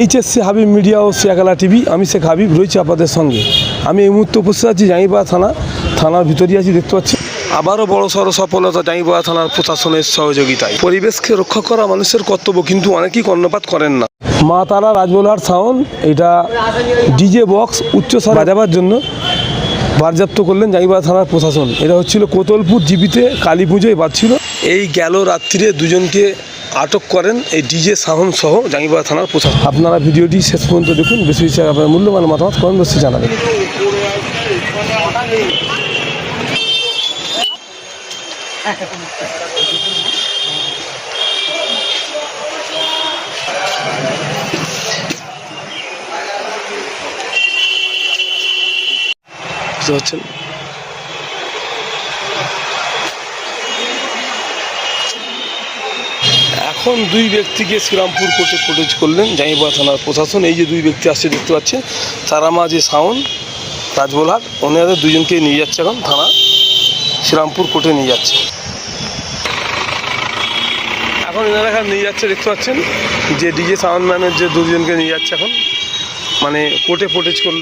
HSC Habib media ও শিয়াকালা TV, আমি শেখ হাবিব, রয়েছি আপনাদের সঙ্গে। আমি এই মুহূর্তে উপস্থিত আছি জাঙ্গিপাড়া থানা। থানার ভিতরেই আছি, দেখতে পাচ্ছি। আবারও বড় সড় সফলতা জাঙ্গিপাড়া থানার প্রশাসনের সহযোগিতায়। পরিবেশকে রক্ষা করা মানুষের কর্তব্য, কিন্তু অনেকেই কর্ণপাত করেন না। মা তারা রাজবলহাট সাউন্ড এটা ডিজে বক্স উচ্চস্বর বাজাবার জন্য বারযাপ্ত করলেন জাঙ্গিপাড়া থানার প্রশাসন। এটা হচ্ছিল কোতলপুর জিবিতে কালী পুজোয় বাজছিল। এই গেল রাত্রিরে দুজনকে আটক করেন এই ডিজে সাউন্ড সহ জাঙ্গিপাড়া থানার প্রশাসন। আপনারা ভিডিওটি শেষ পর্যন্ত দেখুন। বেশি বেশি আপনার মূল্যবান মতামত কমেন্ট বক্সে জানাবেন। বুঝতে পারছেন? এখন দুই ব্যক্তিকে শ্রীরামপুর কোর্টে প্রোটেজ করলেন জাঙ্গিপাড়া থানার প্রশাসন। এই যে দুই ব্যক্তি আসছে, দেখতে পাচ্ছেন, তারামা যে সাউন্ড রাজবোলহাট ওনাদের দুজনকে নিয়ে যাচ্ছে এখন থানা, শ্রীরামপুর কোর্টে নিয়ে যাচ্ছে। এখন এনারা এখানে নিয়ে যাচ্ছে, দেখতে পাচ্ছেন, যে ডিজে সাউন্ড ম্যানের যে দুজনকে নিয়ে যাচ্ছে এখন মানে কোর্টে প্রোটেজ করলেন